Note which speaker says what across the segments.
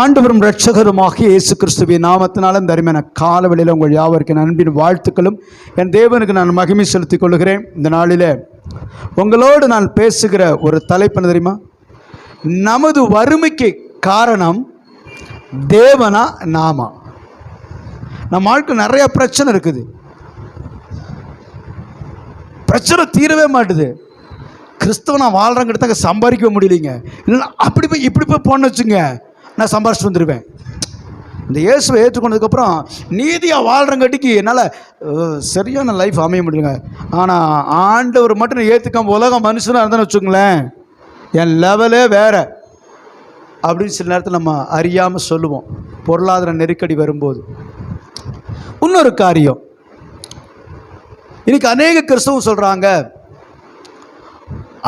Speaker 1: ஆண்டவரும் ரட்சகருமாக இயேசு கிறிஸ்துவின் நாமத்தினாலும் அருமையான காலவெளியில் உங்கள் யாவருக்கு என் அன்பின் வாழ்த்துக்களும். என் தேவனுக்கு நான் மகிமை செலுத்திக் கொள்கிறேன். இந்த நாளில் உங்களோடு நான் பேசுகிற ஒரு தலைப்பு தெரியுமா? நமது வறுமைக்கு காரணம் தேவனா நாமா? நம்ம ஆட்கள் நிறைய பிரச்சனை இருக்குது. பிரச்சனை தீரவே மாட்டுது. கிறிஸ்தவ நான் வாழ்கிறங்கிட்ட சம்பாதிக்க முடியலைங்க. இல்லைன்னா அப்படி போய் இப்படி போய் போன வச்சுங்க நான் சம்பாரிச்சிட்டு வந்துடுவேன் இந்த இயேசுவை ஏற்றுக்கொண்டதுக்கப்புறம் நீதியாக வாழ்கிறங்காட்டிக்கு என்னால் சரியான லைஃப் அமைய முடியுங்க ஆனால் ஆண்டவர் மட்டும் ஏற்றுக்காம உலகம் மனுஷனாக இருந்தான்னு வச்சுக்கோங்களேன். என் லெவலே வேறு. அப்படின்னு சில நேரத்தில் நம்ம அறியாமல் சொல்லுவோம். பொருளாதார நெருக்கடி வரும்போது. இன்னொரு காரியம். இன்னைக்கு அநேக கிறிஸ்தவம் சொல்கிறாங்க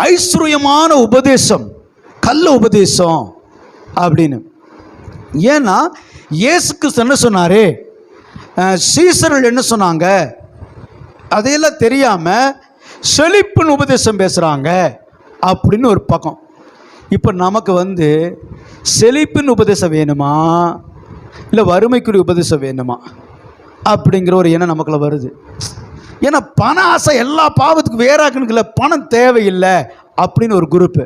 Speaker 1: ஐஸ்வர்யமான உபதேசம் கள்ள உபதேசம் அப்படின்னு. ஏன்னா இயேசு என்ன சொன்னாரே? சீசர்கள் என்ன சொன்னாங்க? அதையெல்லாம் தெரியாமல் செழிப்புன்னு உபதேசம் பேசுகிறாங்க அப்படின்னு ஒரு பக்கம். இப்போ நமக்கு வந்து செழிப்பின் உபதேசம் வேணுமா? இல்லை வறுமைக்குரிய உபதேசம் வேணுமா? அப்படிங்கிற ஒரு எண்ணம் நமக்குள்ள வருது. ஏன்னா பண ஆசை எல்லா பாவத்துக்கும் வேறாக்கணுக்குல பணம் தேவையில்லை அப்படின்னு ஒரு குரூப்பு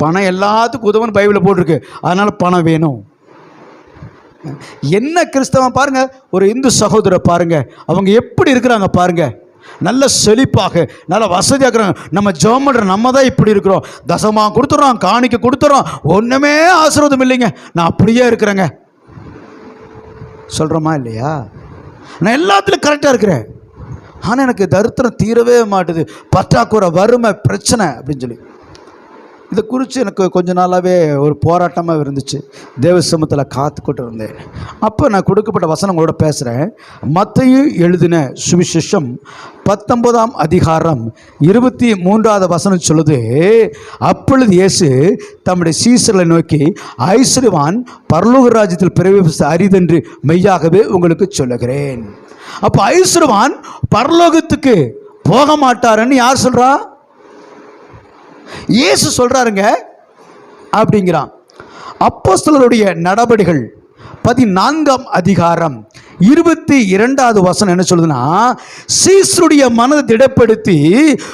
Speaker 1: பணம் எல்லாத்துக்கும் உதவுன்னு பைபிளில் போட்டிருக்கு. அதனால் பணம் வேணும். என்ன கிறிஸ்தவன் பாருங்கள் ஒரு இந்து சகோதரை பாருங்கள் அவங்க எப்படி இருக்கிறாங்க பாருங்கள் நல்ல செழிப்பாக நல்ல வசதியாக இருக்கிறாங்க. நம்ம ஜெபம் பண்ணுற நம்ம தான் இப்படி இருக்கிறோம். தசமாக கொடுத்துட்றோம் காணிக்க கொடுத்துட்றோம் ஒன்றுமே ஆசீர்வாதம் இல்லைங்க. நான் அப்படியே இருக்கிறேங்க. சொல்கிறோமா இல்லையா? நான் எல்லாத்துலையும் கரெக்டாக இருக்கிறேன். ஆனால் எனக்கு தரித்திரம் தீரவே மாட்டுது. பற்றாக்குறை வறுமை பிரச்சனை அப்படின்னு சொல்லி. இதை குறித்து எனக்கு கொஞ்ச நாளாகவே ஒரு போராட்டமாக இருந்துச்சு. தேவ சமூகத்தில் காத்துக்கிட்டு இருந்தேன் அப்போ நான் கொடுக்கப்பட்ட வசனங்களோட பேசுகிறேன் மத்தையும் எழுதின சுவிசேஷம் பத்தொன்பதாம் அதிகாரம் இருபத்தி மூன்றாவது வசனம் சொல்லுது அப்பொழுது இயேசு தம்முடைய சீசர்களை நோக்கி ஐஸ்வர்யவான் பரலோக ராஜ்யத்தில் பிரவேச அரிதென்று மெய்யாகவே உங்களுக்கு சொல்லுகிறேன். அப்போ ஐஸ்வர்யவான் பரலோகத்துக்கு போக மாட்டாருன்னு யார் சொல்கிறா இயேசு சொல்கிறாருங்க அப்படிங்கிறான். அப்போஸ்தலருடைய நடபடிகள் பதினான்காம் அதிகாரம் இருபத்தி இரண்டாவது வசனம் என்ன சொல்லுதுன்னா சீசருடைய மனதை திடப்படுத்தி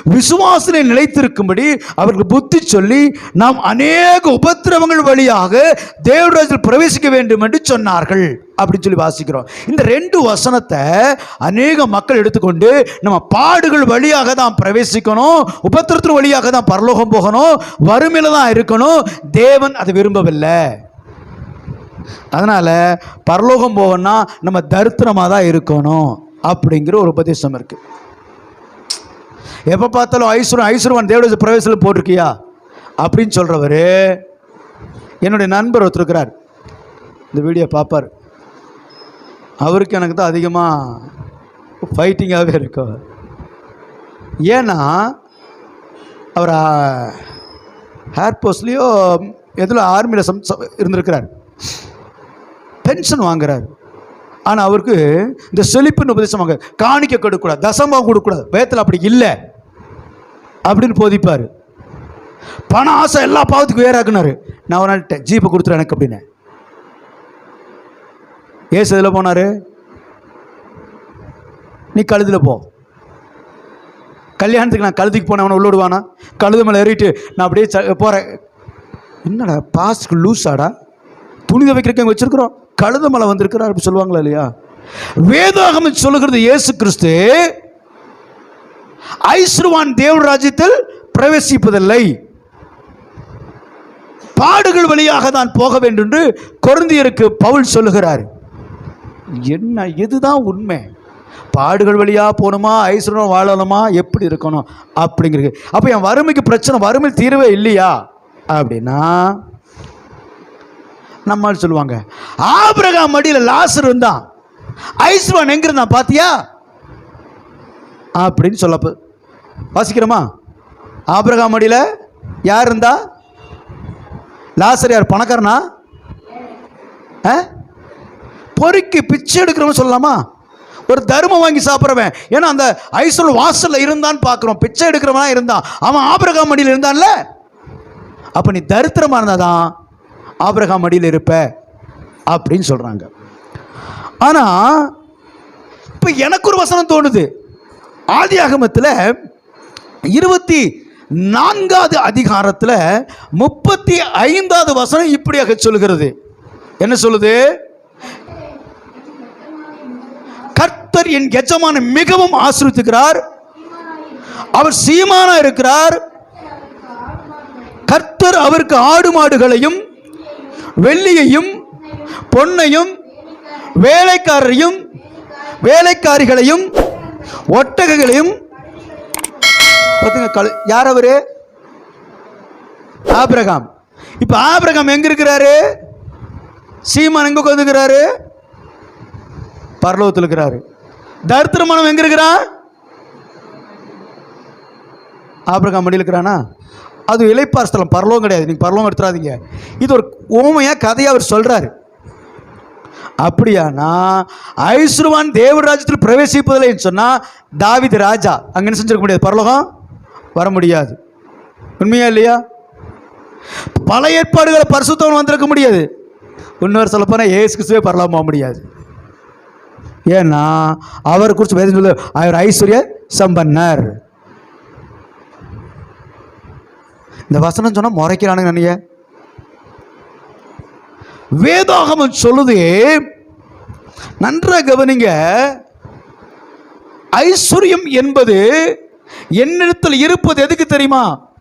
Speaker 1: விசுவாசனை நிலைத்திருக்கும்படி அவர்கள் புத்தி சொல்லி நாம் அநேக உபத்திரவங்கள் வழியாக தேவராஜில் பிரவேசிக்க வேண்டும் என்று சொன்னார்கள். அப்படின்னு சொல்லி வாசிக்கிறோம். இந்த ரெண்டு வசனத்தை அநேக மக்கள் எடுத்துக்கொண்டு நம்ம பாடுகள் வழியாக தான் பிரவேசிக்கணும் உபத்திரத்தின் வழியாக தான் பரலோகம் போகணும் வறுமையில் தான் இருக்கணும். தேவன் அதை விரும்பவில்லை. அதனால் பரலோகம் போகணும்னா நம்ம தரித்திரமாக தான் இருக்கணும் அப்படிங்கிற ஒரு உபதேசம் இருக்குது எப்போ பார்த்தாலும் ஐஸ்வரன் ஐஸ்வரவன் தேவடைய பிரவேசத்தில் போட்டிருக்கியா? அப்படின்னு சொல்கிறவர் என்னுடைய நண்பர் ஒருத்தர் இருக்கிறார். இந்த வீடியோ பார்ப்பார். அவருக்கு எனக்கு தான் அதிகமாக ஃபைட்டிங்காகவே இருக்கும். ஏன்னா அவர் ஏர்போர்ட்ஸ்லேயோ எதில் ஆர்மியில் சம் இருந்திருக்கிறார். பென்ஷன் வாங்குறாரு. ஆனால் அவருக்கு இந்த செழிப்புன்னு உபதேசம் வாங்க காணிக்க கொடுக்கக்கூடாது தசமாக கொடுக்கக்கூடாது பயத்தில் அப்படி இல்லை அப்படின்னு போதிப்பார். பண ஆசை எல்லா பாவத்துக்கும் வேறாக்குனாரு நான் ஒரு நாள் ஜீப்பை கொடுத்துறேன் எனக்கு அப்படின்னு. ஏசு எதில் போனார்? நீ கழுதில் போ. கல்யாணத்துக்கு நான் கழுதிக்கு போனேன் அவனை உள்ள விடுவானா கழுது மேலே ஏறிட்டு நான் அப்படியே ச- போகிறேன் என்னடா பாஸ்க்கு லூஸாடா துணி துவைக்கிறக்கு வச்சிருக்கிறோம். கழுத மலை வந்திருக்கிறார் அப்படி சொல்லுவாங்களா இல்லையா? வேதாகம் சொல்லுகிறது இயேசு கிறிஸ்து ஐஸ்ருவான் தேவ ராஜ்யத்தில் பிரவேசிப்பதில்லை. பாடுகள் வழியாக தான் போக வேண்டும் என்று கொருந்தியருக்கு பவுல் சொல்லுகிறார். என்ன இதுதான் உண்மை. பாடுகள் வழியாக போகணுமா ஐஸ்வரம் வாழணுமா எப்படி இருக்கணும் அப்படிங்கிறது. அப்போ என் வறுமைக்கு பிரச்சனை வறுமை தீர்வே இல்லையா? அப்படின்னா நம்மால் சொல்லுவாங்க ஆபிரகாம் மடியில் லாசர் இருந்தான். ஐஸ்வரன் எங்க இருந்தான் பாத்தியா? அப்படின்னு சொல்லப்போ வாசிக்கிறோமா? ஆபிரகாம் மடியில் யார் இருந்தா? லாசர் யார் பணக்காரனா? ஆ? பொறுக்கி பிச்சை எடுக்கிறவன் சொல்லலாமா? ஒரு தர்மம் வாங்கி சாப்பிட்றவன். ஏன்னா அந்த ஐசோல் வாசலில் இருந்தான்னு பார்க்குறோம். பிச்சை எடுக்கிறவனா இருந்தான். அவன் ஆபிரகாம் அடியில் இருந்தான்ல? அப்போ நீ தரித்திரமாக இருந்தால் தான் ஆபிரகாம் அடியில் இருப்ப அப்படின்னு சொல்கிறாங்க ஆனால் இப்போ எனக்கு ஒரு வசனம் தோணுது. ஆதி ஆகமத்தில் இருபத்தி நான்காவது அதிகாரத்தில் முப்பத்தி ஐந்தாவது வசனம் இப்படியாக சொல்கிறது என்ன சொல்லுது? கர்த்தர் என் எஜமான மிகவும் ஆசிரித்துக்கிறார் அவர் சீமானா இருக்கிறார். கர்த்தர் அவருக்கு ஆடு மாடுகளையும் வெள்ளியையும் பொன்னையும் வேலைக்காரரையும் வேலைக்காரிகளையும் ஒட்டகங்களையும் பார்த்துங்க யார் அவரு? ஆபிரகாம். இப்போ ஆபிரகாம் எங்க இருக்கிறாரு? சீமான் எங்க உட்காந்துக்கிறாரு பரலோகத்தில் இருக்கிறாரு. தரித்திரமானவன் எங்க இருக்கிறான்? ஆபிரகாம் மடியில் இருக்கிறானா? அது இலைப்பார் ஸ்தலம் பரலோகம் கிடையாது. நீங்கள் பரலோகம் எடுத்துறாதீங்க இது ஒரு ஓமையாக கதையை அவர் சொல்கிறாரு அப்படியானா ஐஸ்ருவான் தேவராஜ்யத்தில் பிரவேசிப்பதில்லைன்னு சொன்னால் தாவித் ராஜா அங்கே என்ன செஞ்சிருக்க முடியாது? பரலோகம் வர முடியாது. உண்மையா இல்லையா? பல ஏற்பாடுகளை பரிசுத்தவன் வந்திருக்க முடியாது. இன்னொரு சொல்ல போனால் ஏசு கிறிஸ்துவே பரலோகம் போக முடியாது. ஏன்னா அவரை குறித்து வேதம் சொல்ல அவர் ஐஸ்வர்ய சம்பன்னர். இந்த வசனம் சொன்னால் முறைக்கிறானுங்க நினைய வேதாகமம் சொல்லுது நன்றாக கவனிங்க ஐஸ்வர்யம் என்பது என்னிடத்தில் இருப்பது எதுக்கு தெரியுமா?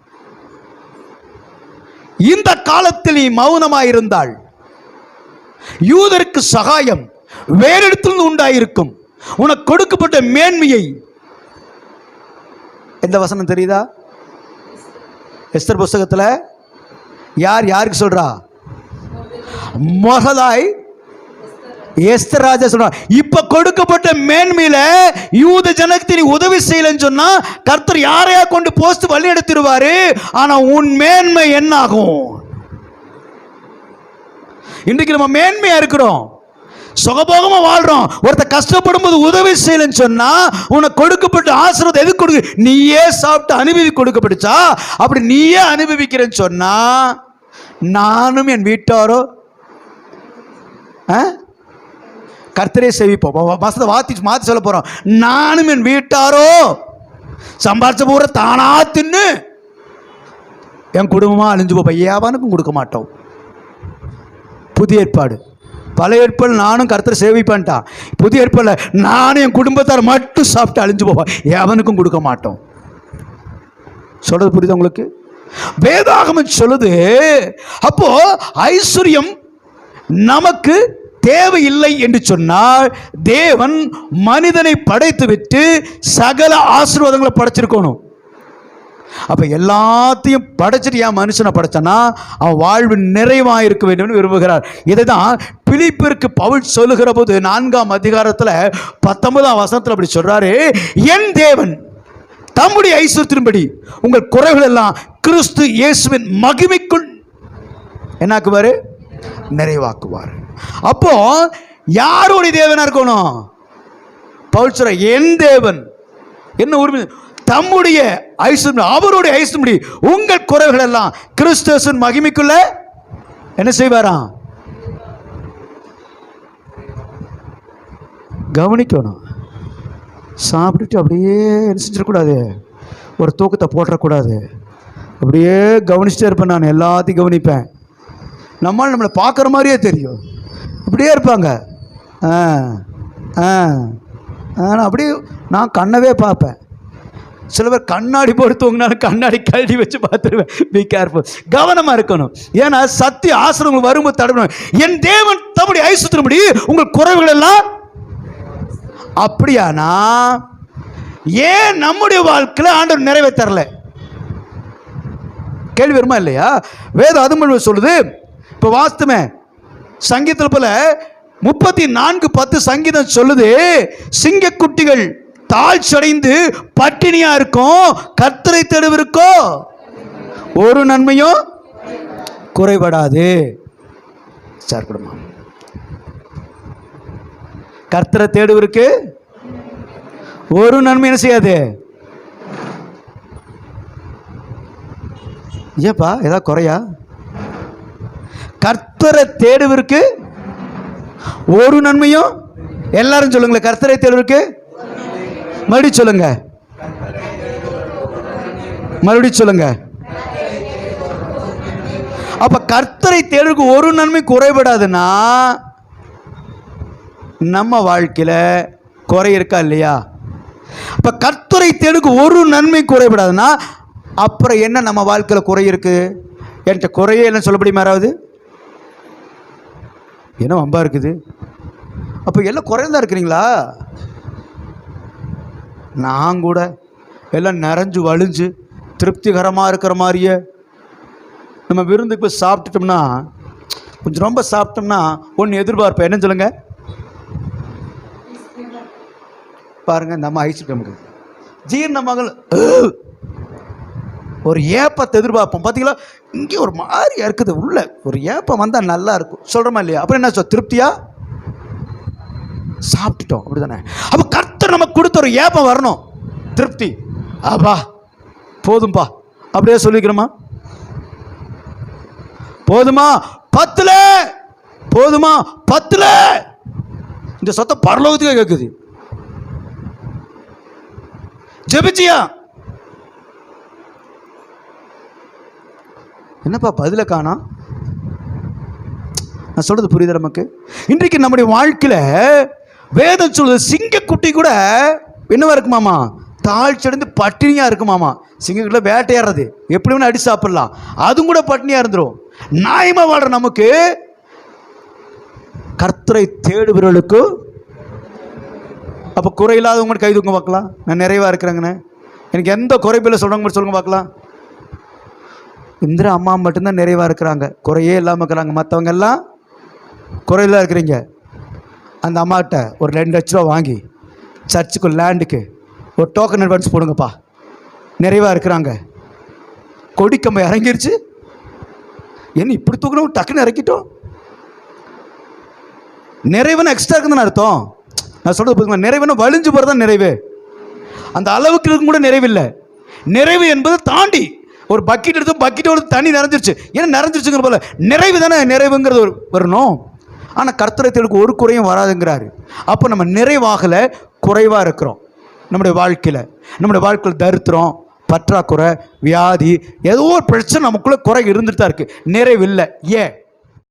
Speaker 1: இந்த காலத்தில் நீ மௌனமாயிருந்தாள். யூதருக்கு சகாயம். வேறிடத்திலிருந்து உண்டாயிருக்கும். உனக்கு கொடுக்கப்பட்ட மேன்மையை. எந்த வசனம் தெரியுதா? எஸ்தர் புஸ்தகத்தில் யார் யாருக்கு சொல்றா? மொகதாய் எஸ்தர் ராஜா சொல்றான் இப்ப கொடுக்கப்பட்ட மேன்மையில யூத ஜனத்தை நீ உதவி செய்யலன்னு சொன்னா கர்த்தர் யாரையா கொண்டு போஸ்ட் வழி எடுத்துருவாரு ஆனா உன் மேன்மை என்ன ஆகும் இன்றைக்கு நம்ம மேன்மையா இருக்கிறோம். சுகபோகமா வாழ்றோம். ஒருத்தர் கஷ்டப்படும் போது உதவி செய்யலன்னு சொன்னா உனக்கு கொடுக்கப்பட்ட ஆசீர்வாதம் எதுக்கு கொடுக்கு? நீயே சாப்பிட்டு அனுபவி கொடுக்கப்பட்டுச்சா? அப்படி நீயே அனுபவிக்கிறேன்னு சொன்னா நானும் என் வீட்டாரோ ஆ? கர்த்தரே செவிப்போம். வ- வாத்தி மாத்தி சொல்ல போறோம். நானும் என் வீட்டாரோ சம்பாரிச்ச பூரா தானா தின்னு என் குடும்பமா அழிஞ்சு போய் ஏவனுக்கும் கொடுக்க மாட்டோம். புதிய ஏற்பாடு. பழைய ஏற்பாடு நானும் கருத்தரை சேவிப்பேன்ட்டான் புதிய ஏற்பாடில் நானும் என் குடும்பத்தார் மட்டும் சாப்பிட்டு அழிஞ்சு போவோம். எவனுக்கும் கொடுக்க மாட்டோம். சொல்கிறது புரியுது உங்களுக்கு? வேதாகமம் சொல்லுது அப்போ ஐஸ்வர்யம் நமக்கு தேவையில்லை என்று சொன்னால் தேவன் மனிதனை படைத்து விட்டு சகல ஆசீர்வாதங்களை படைச்சிருக்கணும். அப்ப எல்லாத்தையும் படைச்சிட்டு ஏன் மனுஷனை படைச்சானா அவன் வாழ்வு நிறைவாக இருக்க வேண்டும் விரும்புகிறார். இதை தான் பிலிப்பிற்கு பவுல் சொல்லுகிற போது நான்காம் அதிகாரத்தில் பத்தொன்பதாம் வசனத்தில் அப்படி சொல்றாரு என் தேவன் தம்முடைய ஐஸ்வரத்தின்படி உங்கள் குறைகள் எல்லாம் கிறிஸ்து இயேசுவின் மகிமைக்குள் என்னாக்குவாரு? நிறைவாக்குவார். அப்போ யாருடைய தேவனா இருக்கணும்? பவுல் சொல்ற என் தேவன். என்ன உரிமை? தம்முடைய ஐஸ்வர்யம் அவருடைய ஐஸ்வர்யம் உங்கள் குறைகள் எல்லாம் கிறிஸ்துவின் மகிமைக்குள்ள என்ன செய்வாராம்? கவனிக்கணும். சாப்பிட்டுட்டு அப்படியே என்ன செஞ்சிடக்கூடாது ஒரு தூக்கத்தை போட்டுறக்கூடாது. அப்படியே கவனிச்சுட்டே இருப்பேன் நான் எல்லாத்தையும் கவனிப்பேன். நம்மால் நம்மளை பார்க்குற மாதிரியே தெரியும். இப்படியே இருப்பாங்க. ஆ ஆ நான் அப்படியே நான் கண்ணவே பார்ப்பேன். சில பேர் கண்ணாடி போட்டு தூங்கினாலும் கண்ணாடி கழட்டி வச்சு பார்த்துருவேன். பி கேர்ஃபுல் கவனமாக இருக்கணும். ஏன்னா சத்திய ஆசிரமங்கள் வரும்போது தடவணும் என் தேவன் தம்முடைய ஐசுத்திரபடி உங்கள் குறைவுகள் எல்லாம் அப்படியானா? ஏன் நம்முடைய வாழ்க்கையில் ஆண்டவர் நிறைவே கேள்வி வருமா இல்லையா? வேதம் அது மட்டும் சொல்லுது. இப்போ வாஸ்துமே சங்கீதத்தில் போல முப்பத்தி நான்கு பத்து சங்கீதம் சொல்லுது. சிங்கக்குட்டிகள் தாழ்ச்சடைந்து பட்டினியா இருக்கும் கத்திரை தேடுவிருக்கோ ஒரு நன்மையும் குறைபடாது. சார்படுமா கர்த்தரை தேடுவருக்கு ஒரு நன்மை என்ன செய்யாது? ஏப்பா ஏதாவது குறையா? கர்த்தரை தேடுவருக்கு ஒரு நன்மையும் எல்லாரும் சொல்லுங்களேன் கர்த்தரை தேடுவருக்கு மறுபடியும் சொல்லுங்க. மறுபடியும் சொல்லுங்க. அப்ப கர்த்தரை தேடுறதுக்கு ஒரு நன்மை குறைபடாதுன்னா நம்ம வாழ்க்கையில் குறை இருக்கா இல்லையா? இப்போ கர்த்தரை தேடுக்கு ஒரு நன்மை குறைபடாதுன்னா அப்புறம் என்ன நம்ம வாழ்க்கையில் குறை இருக்கு? என்கிட்ட குறையே இல்லைன்னு சொல்லப்படி மாறாவது என்ன வம்பா இருக்குது? அப்போ எல்லாம் குறையதான் இருக்கிறீங்களா? நான் கூட எல்லாம் நிறைஞ்சு வழிஞ்சு திருப்திகரமாக இருக்கிற மாதிரியே நம்ம விருந்துக்கு போய் சாப்பிட்டுட்டோம்னா கொஞ்சம் ரொம்ப சாப்பிட்டோம்னா ஒன்று எதிர்பார்ப்பேன். என்ன சொல்லுங்க பாருங்க நம்ம ஐஸ்கிரீமுக்கு ஜீரணமகள் ஒரு ஏப்பத்தை எதிர்பார்ப்போம். பார்த்தீங்களா இங்கே ஒரு மாதிரி இருக்குது உள்ள. ஒரு ஏப்பம் வந்தால் நல்லா இருக்கும். சொல்கிறோமா இல்லையா? அப்புறம் என்ன சொல் திருப்தியா? சாப்பிட்டுட்டோம் அப்படிதானே? அப்போ கர்த்தர் நமக்கு கொடுத்த ஒரு ஏப்பம் வரணும். திருப்தி. ஆபா போதும்பா. அப்படியே சொல்லிக்கிறோமா? போதுமா? பத்துல. போதுமா? பத்துல. இந்த சத்தம் பரலோகத்துக்கே கேட்குது ஜெபிச்சியா? என்னப்பா பதில காணா? நான் சொல்றது புரியுது நமக்கு? இன்றைக்கு நம்முடைய வாழ்க்கையில வேதம் சொல்றது சிங்கக்குட்டி கூட என்னவா இருக்குமாமா தாழ்ச்சடைந்து பட்டினியா இருக்குமாமா சிங்கக்குள்ள வேட்டையாடுறது. எப்படி வேணா அடி சாப்பிடலாம். அதுவும் கூட பட்டினியா இருந்துரும். நியாயமா வாழ்ற நமக்கு கர்த்தரை தேடுபவர்களுக்கு அப்போ குறையில்லாதவங்க கை தூக்க பார்க்கலாம். நான் நிறைவாக இருக்கிறேங்கண்ணே. எனக்கு எந்த குறைப்பில் சொல்கிறவங்க சொல்லுங்க பார்க்கலாம். இந்திரா அம்மா மட்டும்தான் நிறைவாக இருக்கிறாங்க. குறையே இல்லாமல் இருக்கிறாங்க. மற்றவங்க எல்லாம் குறையில இருக்கிறீங்க. அந்த அம்மாகிட்ட ஒரு ரெண்டு லட்ச ரூபா வாங்கி சர்ச்சுக்கு லேண்டுக்கு ஒரு டோக்கன் அட்வான்ஸ் போடுங்கப்பா. நிறைவாக இருக்கிறாங்க. கொடிக்கம்ப இறங்கிருச்சு. என்ன இப்படி தூக்கணும் டக்குன்னு இறக்கிட்டோம். நிறைவுன்னு எக்ஸ்ட்ரா இருக்குதுன்னு அர்த்தம். நான் சொல்றது புரியுதுங்களா நிறைவுன்னு வலிஞ்சு போகிறதா நிறைவு. அந்த அளவுக்கு இருக்கும் கூட நிறைவில்லை. நிறைவு என்பது தாண்டி ஒரு பக்கெட் எடுத்து பக்கெட்டோட தண்ணி நிறைஞ்சிருச்சு. ஏன்னா நிறைஞ்சிருச்சுங்கிற போல. நிறைவு தானே நிறைவுங்கிறது ஒரு வரணும். ஆனால் கர்த்தரத்திற்கு ஒரு குறையும் வராதுங்கிறாரு. அப்போ நம்ம நிறைவாகலை குறைவாக இருக்கிறோம். நம்முடைய வாழ்க்கையில். நம்முடைய வாழ்க்கையில் தரித்திரம் பற்றாக்குறை வியாதி ஏதோ ஒரு பிரச்சனை நமக்குள்ளே குறை இருந்துட்டு தான் இருக்குது நிறைவு இல்லை ஏன்?